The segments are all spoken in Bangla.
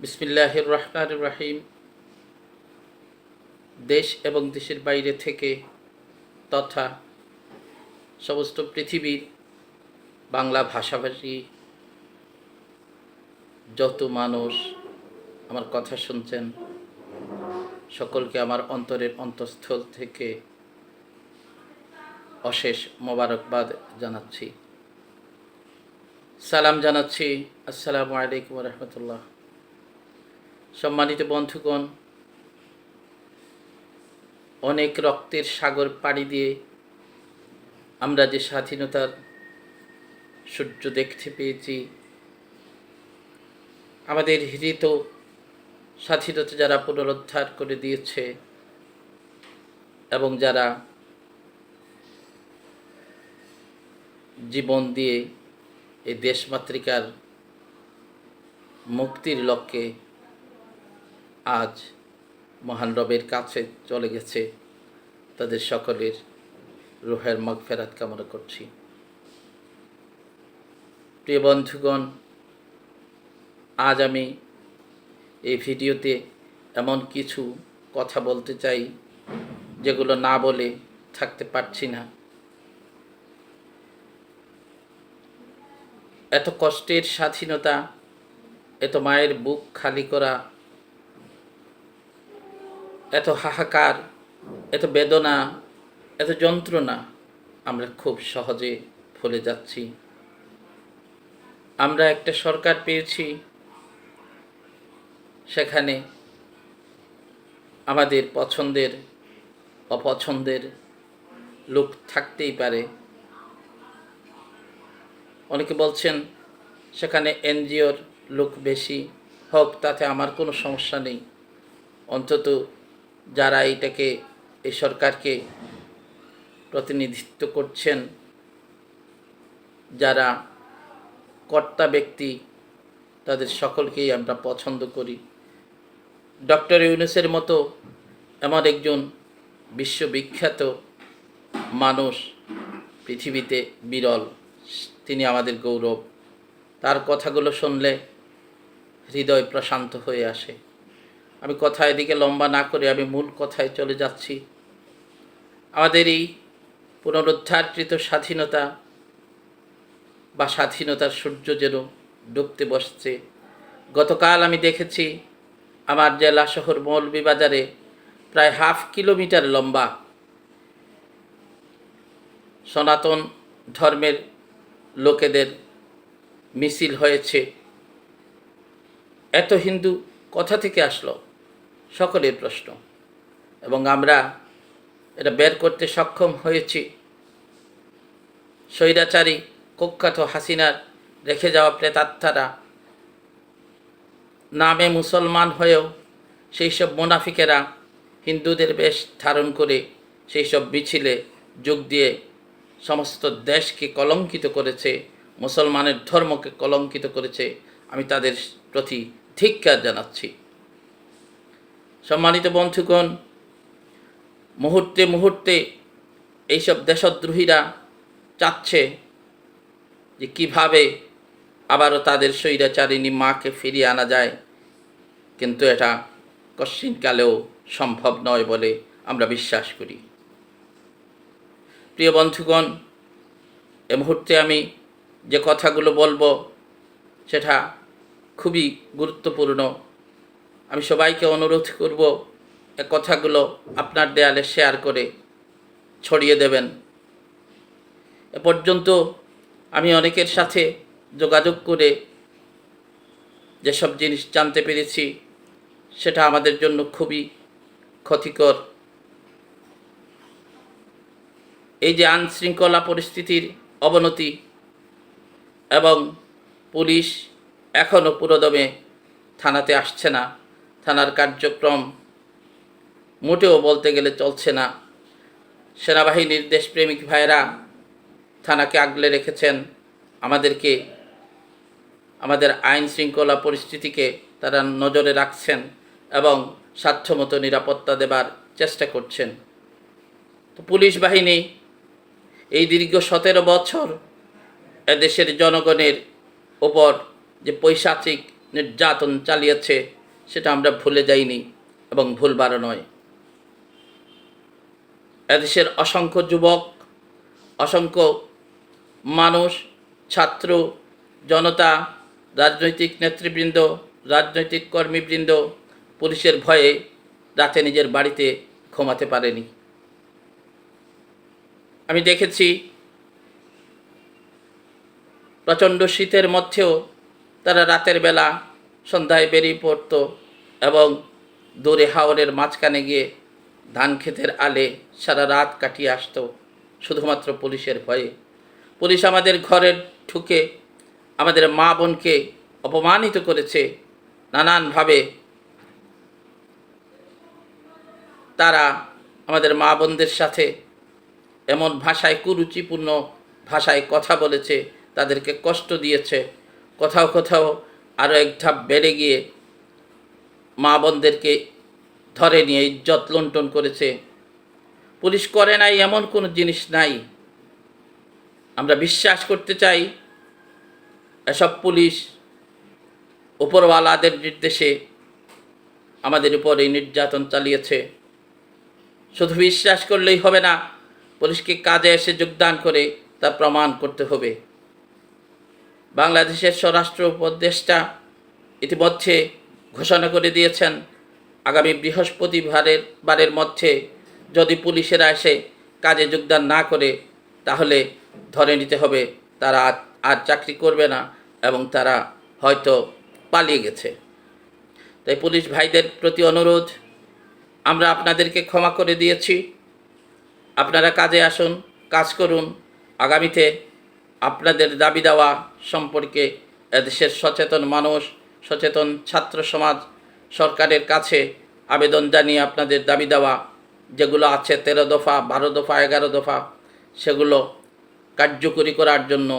বিসমিল্লাহির রহমান রাহিম। দেশ এবং দেশের বাইরে থেকে তথা সমস্ত পৃথিবীর বাংলা ভাষাভাষী যত মানুষ আমার কথা শুনছেন, সকলকে আমার অন্তরের অন্তঃস্থল থেকে অশেষ মোবারকবাদ জানাচ্ছি। সালাম জানাচ্ছি। আসসালামু আলাইকুম রহমতুল্লাহ। সম্মানিত বন্ধুগণ, অনেক রক্তের সাগর পাড়ি দিয়ে আমরা যে স্বাধীনতার সূর্য দেখতে পেয়েছি, আমাদের হৃত স্বাধীনতা যারা পুনরুদ্ধার করে দিয়েছে এবং যারা জীবন দিয়ে এই দেশমাতৃকার মুক্তির লক্ষ্যে আজ মহান রবের কাছে চলে গেছে। তাদের সকলের রুহের মগফেরাত কামনা করছি। প্রিয় বন্ধুগণ, আজ আমি এই ভিডিওতে এমন কিছু কথা বলতে চাই, যেগুলো না বলে থাকতে পারছি না। এত কষ্টের স্বাধীনতা, এত মায়ের বুক খালি করা এত হাহাকার, এত বেদনা, এত যন্ত্রণা আমরা খুব সহজে ভুলে যাচ্ছি। আমরা একটা সরকার পেয়েছি। সেখানে আমাদের পছন্দের, অপছন্দের লোক থাকতেই পারে। অনেকে বলছেন, সেখানে এনজিওর লোক বেশি, হোক, তাতে আমার কোনো সমস্যা নেই। অন্তত যারা এইটাকে, এই সরকারকে প্রতিনিধিত্ব করছেন, যারা কর্তা ব্যক্তি, তাদের সকলকেই আমরা পছন্দ করি। ডক্টর ইউনুসের মতো এমন একজন বিশ্ববিখ্যাত মানুষ পৃথিবীতে বিরল, তিনি আমাদের গৌরব। তার কথাগুলো শুনলে হৃদয় প্রশান্ত হয়ে আসে। আমি কথা এদিকে লম্বা না করে আমি মূল কথায় চলে যাচ্ছি। আমাদের এই পুনরুদ্ধারকৃত স্বাধীনতা বা স্বাধীনতার সূর্য যেন ডুবতে বসছে। গতকাল আমি দেখেছি আমার জেলা শহর মৌলভীবাজারে প্রায় হাফ কিলোমিটার লম্বা সনাতন ধর্মের লোকেদের মিছিল হয়েছে। এত হিন্দু কথা থেকে আসলো? সকলের প্রশ্ন। এবং আমরা এটা বের করতে সক্ষম হয়েছি। স্বৈরাচারী কুখ্যাত হাসিনার রেখে যাওয়া প্রেতাত্মারা নামে মুসলমান হয়েও সেই সব মোনাফিকেরা হিন্দুদের বেশ ধারণ করে সেই সব মিছিলে যোগ দিয়ে সমস্ত দেশকে কলঙ্কিত করেছে, মুসলমানের ধর্মকে কলঙ্কিত করেছে। আমি তাদের প্রতি ধিক্কার জানাচ্ছি। সম্মানিত বন্ধুগণ, মুহূর্তে মুহূর্তে এইসব দেশদ্রোহীরা চাচ্ছে যে কীভাবে আবারও তাদের স্বৈরাচারিণী মাকে ফিরিয়ে আনা যায়, কিন্তু এটা কশ্চিনকালেও সম্ভব নয় বলে আমরা বিশ্বাস করি। প্রিয় বন্ধুগণ, এ মুহূর্তে আমি যে কথাগুলো বলব, সেটা খুবই গুরুত্বপূর্ণ। আমি সবাইকে অনুরোধ করব এ কথাগুলো আপনার দেয়ালে শেয়ার করে ছড়িয়ে দেবেন। এ পর্যন্ত আমি অনেকের সাথে যোগাযোগ করে যেসব জিনিস জানতে পেরেছি, সেটা আমাদের জন্য খুবই ক্ষতিকর। এই যে আইনশৃঙ্খলা পরিস্থিতির অবনতি এবং পুলিশ এখনও পুরোদমে থানাতে আসছে না। থানার কার্যক্রম মোটেও বলতে গেলে চলছে না। সেনাবাহিনীর দেশপ্রেমিক ভাইয়েরা থানাকে আগলে রেখেছেন। আমাদেরকে, আমাদের আইন শৃঙ্খলা পরিস্থিতিকে তারা নজরে রাখছেন এবং সাধ্যমতো নিরাপত্তা দেবার চেষ্টা করছেন। তো পুলিশ বাহিনী এই দীর্ঘ সতেরো বছর এদেশের জনগণের ওপর যে পৈশাচিক নির্যাতন চালিয়েছে সেটা আমরা ভুলে যাইনি এবং ভুলবারও নয়। এদেশের অসংখ্য যুবক, অসংখ্য মানুষ, ছাত্র, জনতা, রাজনৈতিক নেতৃবৃন্দ, রাজনৈতিক কর্মীবৃন্দ পুলিশের ভয়ে রাতে নিজের বাড়িতে ঘুমাতে পারেনি। আমি দেখেছি প্রচণ্ড শীতের মধ্যেও তারা রাতের বেলা সন্ধ্যায় বেরিয়ে পড়ত এবং দূরে হাওরের মাঝখানে গিয়ে ধান ক্ষেতের আলে সারা রাত কাটিয়ে আসতো, শুধুমাত্র পুলিশের ভয়ে। পুলিশ আমাদের ঘরে ঢুকে আমাদের মা বোনকে অপমানিত করেছে, নানানভাবে। তারা আমাদের মা বোনদের সাথে এমন ভাষায় কুরুচিপূর্ণ ভাষায় কথা বলেছে, তাদেরকে কষ্ট দিয়েছে। কোথাও কোথাও আরও এক ধাপ বেড়ে গিয়ে মা বোনদেরকে ধরে নিয়ে ইজ্জত লুণ্ঠন করেছে। পুলিশ করে নাই, এমন কোনো জিনিস নাই। আমরা বিশ্বাস করতে চাই, এসব পুলিশ উপরওয়ালাদের নির্দেশে আমাদের উপর এই নির্যাতন চালিয়েছে। শুধু বিশ্বাস করলেই হবে না, পুলিশকে কাজে এসে যোগদান করে তা প্রমাণ করতে হবে। বাংলাদেশের স্বরাষ্ট্র উপদেষ্টা ইতিমধ্যে ঘোষণা করে দিয়েছেন, আগামী বৃহস্পতিবারের, বারের মধ্যে যদি পুলিশেরা এসে কাজে যোগদান না করে, তাহলে ধরে নিতে হবে তারা আর- চাকরি করবে না এবং তারা হয়তো পালিয়ে গেছে। তাই পুলিশ ভাইদের প্রতি অনুরোধ, আমরা আপনাদেরকে ক্ষমা করে দিয়েছি। আপনারা কাজে আসুন, কাজ করুন। আগামীতে আপনাদের দাবি দেওয়া সম্পর্কে এদেশের সচেতন মানুষ, সচেতন ছাত্র সমাজ, সরকারের কাছে আবেদন জানিয়ে আপনাদের দাবি দেওয়া, যেগুলো আছে তেরো দফা, বারো দফা, এগারো দফা, সেগুলো কার্যকরী করার জন্য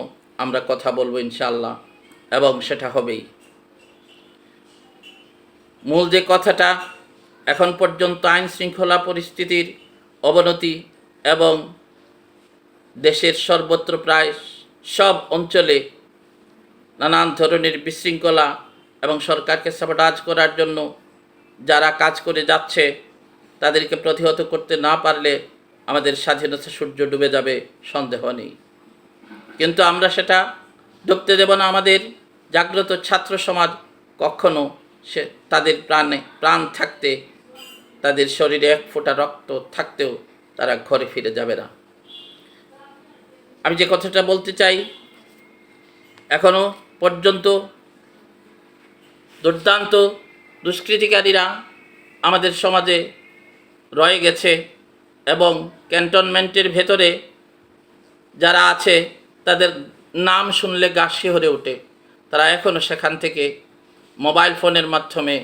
আমরা কথা বলব ইনশাল্লাহ এবং সেটা হবেই। মূল যে কথাটা, এখন পর্যন্ত আইন শৃঙ্খলা পরিস্থিতির অবনতি এবং দেশের সর্বত্র প্রায় সব অঞ্চলে নানান ধরনের বিশৃঙ্খলা এবং সরকারকে সাবটাজ করার জন্য যারা কাজ করে যাচ্ছে, তাদেরকে প্রতিহত করতে না পারলে আমাদের স্বাধীনতা সূর্য ডুবে যাবে, সন্দেহ নেই। কিন্তু আমরা সেটা ডুবতে দেব না, আমাদের জাগ্রত ছাত্র সমাজ কখনো সে তাদের প্রাণে প্রাণ থাকতে, তাদের শরীরে এক ফোঁটা রক্ত থাকতেও তারা ঘরে ফিরে যাবে না। আমি যে কথাটা বলতে চাই এখনও পর্যন্ত দুর্দান্ত দুষ্কৃতিকারীরা আমাদের সমাজে রয়ে গেছে এবং ক্যান্টনমেন্টের ভেতরে যারা আছে, তাদের নাম শুনলে গা শিহরে ওঠে। তারা এখনও সেখান থেকে মোবাইল ফোনের মাধ্যমে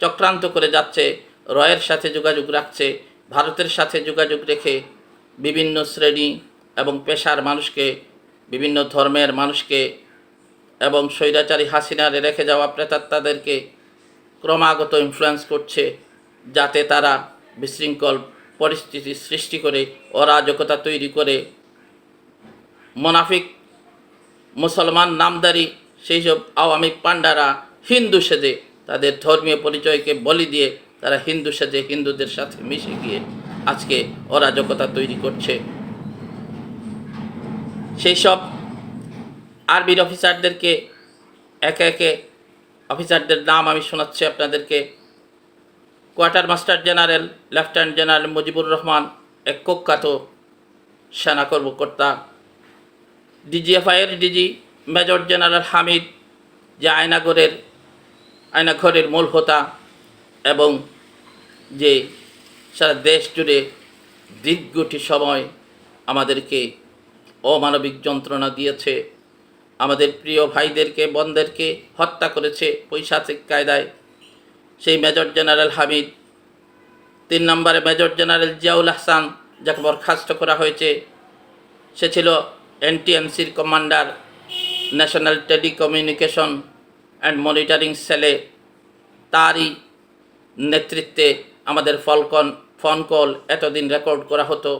চক্রান্ত করে যাচ্ছে, রয়ের সাথে যোগাযোগ রাখছে, ভারতের সাথে যোগাযোগ রেখে বিভিন্ন শ্রেণি এবং পেশার মানুষকে, বিভিন্ন ধর্মের মানুষকে এবং স্বৈরাচারী হাসিনারে রেখে যাওয়া প্রেতাত্মাদেরকে ক্রমাগত ইনফ্লুয়েন্স করছে যাতে তারা বিশৃঙ্খল পরিস্থিতি সৃষ্টি করে, অরাজকতা তৈরি করে। মোনাফিক মুসলমান নামদারি সেই সব আওয়ামী পান্ডারা হিন্দু সেজে তাদের ধর্মীয় পরিচয়কে বলি দিয়ে তারা হিন্দু সেজে হিন্দুদের সাথে মিশে গিয়ে আজকে অরাজকতা তৈরি করছে। সেই সব আর্মির অফিসারদেরকে, একে একে অফিসারদের নাম আমি শোনাচ্ছি আপনাদেরকে। Quarter master general, lieutenant general Mujibur Rahman, এক কুখ্যাত সেনা কর্মকর্তা। ডিজিএফআইয়ের ডিজি মেজর জেনারেল হামিদ, যে আয়নাগরের, আয়নাঘরের মূল হোতা এবং যে সারা দেশ জুড়ে দীর্ঘটি সময় আমাদেরকে অমানবিক যন্ত্রণা দিয়েছে। আমাদের প্রিয় ভাইদেরকে, বোনদেরকে হত্যা করেছে পৈশাচিক কায়দায়। সেই মেজর জেনারেল হামিদ, তিন নম্বরে মেজর জেনারেল জিয়াউল হাসান যাকে বরখাস্ত করা হয়েছে, সে ছিল এনটিএমসির commander, national telecommunication and monitoring সেলে। তারই নেতৃত্বে আমাদের ফলকন, ফোন কল এতদিন রেকর্ড করা হতো।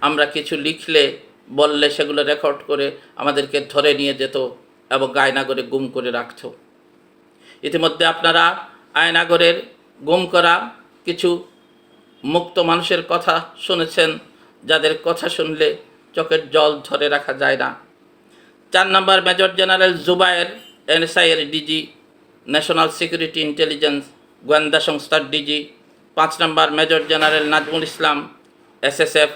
আমরা কিছু লিখলে বললে সেগুলো রেকর্ড করে আমাদেরকে ধরে নিয়ে যেত এবং আয়নাগরে গুম করে রাখত। ইতিমধ্যে আপনারা আয়নাগরের গুম করা কিছু মুক্ত মানুষের কথা শুনেছেন, যাদের কথা শুনলে চোখের জল ধরে রাখা যায় না। চার নম্বর মেজর জেনারেল জুবায়ের, এনএসআইয়ের ডিজি, ন্যাশনাল সিকিউরিটি ইন্টেলিজেন্স গোয়েন্দা সংস্থার ডিজি। পাঁচ নম্বর major general Nazmul Islam, SSF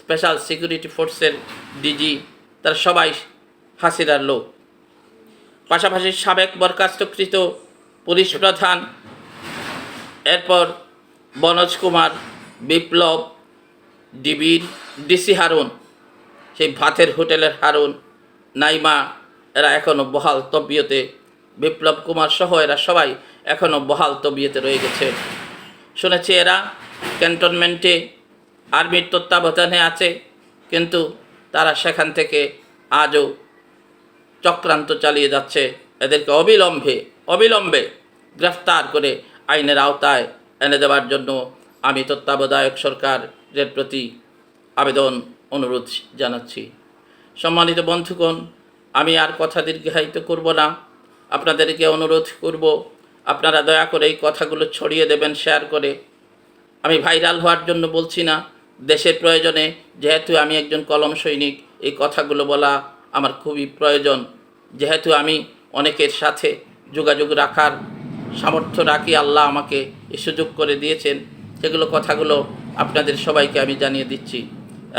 special security ফোর্সের ডিজি তারা সবাই হাসিনার লোক। পাশাপাশি সাবেক বরখাস্তকৃত পুলিশ প্রধান, এরপর বনজ কুমার, বিপ্লব, ডিবির ডিসি হারুন, সেই ভাতের হোটেলের হারুন, নাইমা, এরা এখনও বহাল তবিয়তে। বিপ্লব কুমার সহ এরা সবাই এখনও বহাল তবিয়তে রয়ে গেছে। শুনেছি এরা ক্যান্টনমেন্টে আর্মির তত্ত্বাবধানে আছে, কিন্তু তারা সেখান থেকে আজও চক্রান্ত চালিয়ে যাচ্ছে। এদেরকে অবিলম্বে অবিলম্বে গ্রেফতার করে আইনের আওতায় এনে দেওয়ার জন্য আমি তত্ত্বাবধায়ক সরকারের প্রতি আবেদন, অনুরোধ জানাচ্ছি। সম্মানিত বন্ধুগণ, আমি আর কথা দীর্ঘায়িত করব না। আপনাদেরকে অনুরোধ করব, আপনারা দয়া করে এই কথাগুলো ছড়িয়ে দেবেন, শেয়ার করে। আমি ভাইরাল হওয়ার জন্য বলছি না। দেশের প্রয়োজনে যেহেতু আমি একজন কলম সৈনিক, এই কথাগুলো বলা আমার খুবই প্রয়োজন। যেহেতু আমি অনেকের সাথে যোগাযোগ রাখার সামর্থ্য রাখি, আল্লাহ আমাকে এই সুযোগ করে দিয়েছেন। সেগুলো কথাগুলো আপনাদের সবাইকে আমি জানিয়ে দিচ্ছি।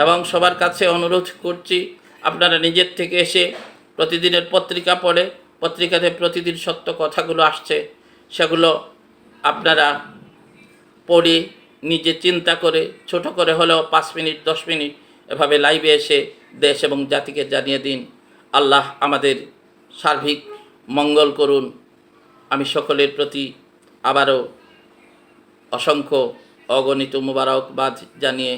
এবং সবার কাছে অনুরোধ করছি, আপনারা নিজের থেকে এসে প্রতিদিনের পত্রিকা পড়ে, পত্রিকাতে প্রতিদিন সত্য কথাগুলো আসছে, সেগুলো আপনারা পড়ে নিজে চিন্তা করে, ছোট করে হলেও পাঁচ মিনিট, দশ মিনিট এভাবে লাইভে এসে দেশ এবং জাতিকে জানিয়ে দিন, আল্লাহ আমাদের সার্বিক মঙ্গল করুন। আমি সকলের প্রতি আবারও অসংখ্য অগণিত মুবারকবাদ জানিয়ে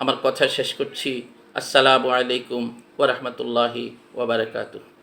আমার কথা শেষ করছি। আসসালামু আলাইকুম ওরহমতুল্লাহি ওবরাকাতুহ